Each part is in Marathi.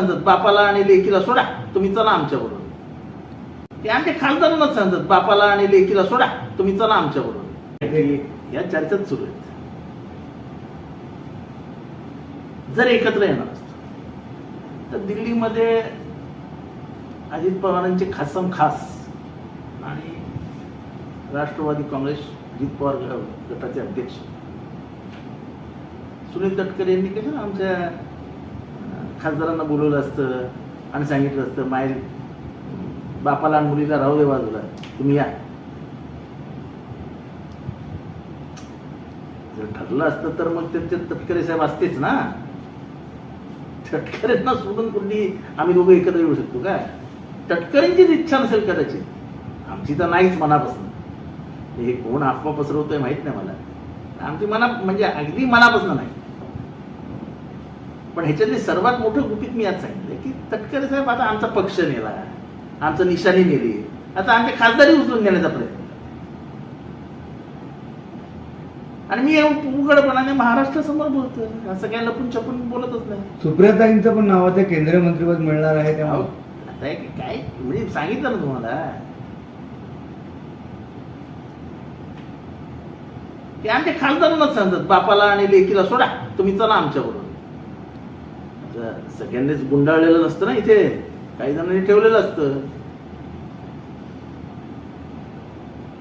सांगतात बापाला आणि लेकीला सोडा तुम्ही चला आमच्या बरोबर ते आमच्या खासदारांनाच सांगतात बापाला आणि लेकीला सोडा तुम्ही चला आमच्या बरोबर या चर्चेत सुरू आहेत. जर एकत्र येणार असतं तर दिल्लीमध्ये अजित पवारांचे खासम खास आणि राष्ट्रवादी काँग्रेस अजित पवार गटाचे अध्यक्ष. सुनील तटकरे यांनी कसं आमच्या खासदारांना बोलवलं असतं आणि सांगितलं असतं माय बापाला आणि मुलीला राहू दे बाजूला तुम्ही या. जर ठरलं असतं तर मग त्यांचे तटकरे साहेब असतेच ना. तटकरेंना सोडून कुठली आम्ही दोघं एकत्र येऊ शकतो काय? तटकरेंचीच इच्छा नसेल कदाचित. आमची तर नाहीच मनापासून. हे कोण अफवा पसरवतोय माहीत नाही मला. आमची मना म्हणजे अगदी मनापासून नाही. पण ह्याच्यातली सर्वात मोठं गुपित मी आज सांगितलं की तटकरे साहेब आता आमचा पक्ष नेला आमचं निशाणी नेली. आता आमचे खासदारी उचलून घेण्याचा प्रयत्न. आणि मी उघडपणाने महाराष्ट्रासमोर बोलतोय. असं काय लपून छपून बोलतच नाही. सुप्रियाताईंचं पण नाव आता केंद्रीय मंत्रिपद मिळणार आहे त्यामुळे. आता हे काय म्हणजे सांगितलं ना तुम्हाला. ते आमच्या खासदारांनाच सांगतात बापाला आणि लेकीला सोडा तुम्ही चला आमच्या बरोबर आता सगळ्यांनीच गुंडाळलेलं नसतं ना इथे. काही जणांनी ठेवलेलं असतं.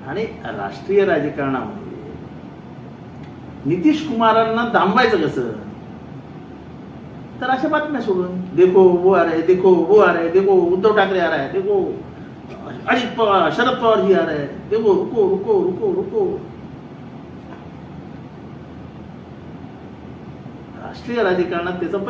आणि राष्ट्रीय राजकारणामध्ये नितीश कुमारांना दांबायचं कसं? तर अशा बातम्या सोडून. देखो वो आ रहे देखो वो आ रहे देखो उद्धव ठाकरे आ रहा है देखो अजित पवार शरद पवार जी आ रहे देखो रुको रुको रुको रुको. राष्ट्रीय राजकारणात त्याचा परिणाम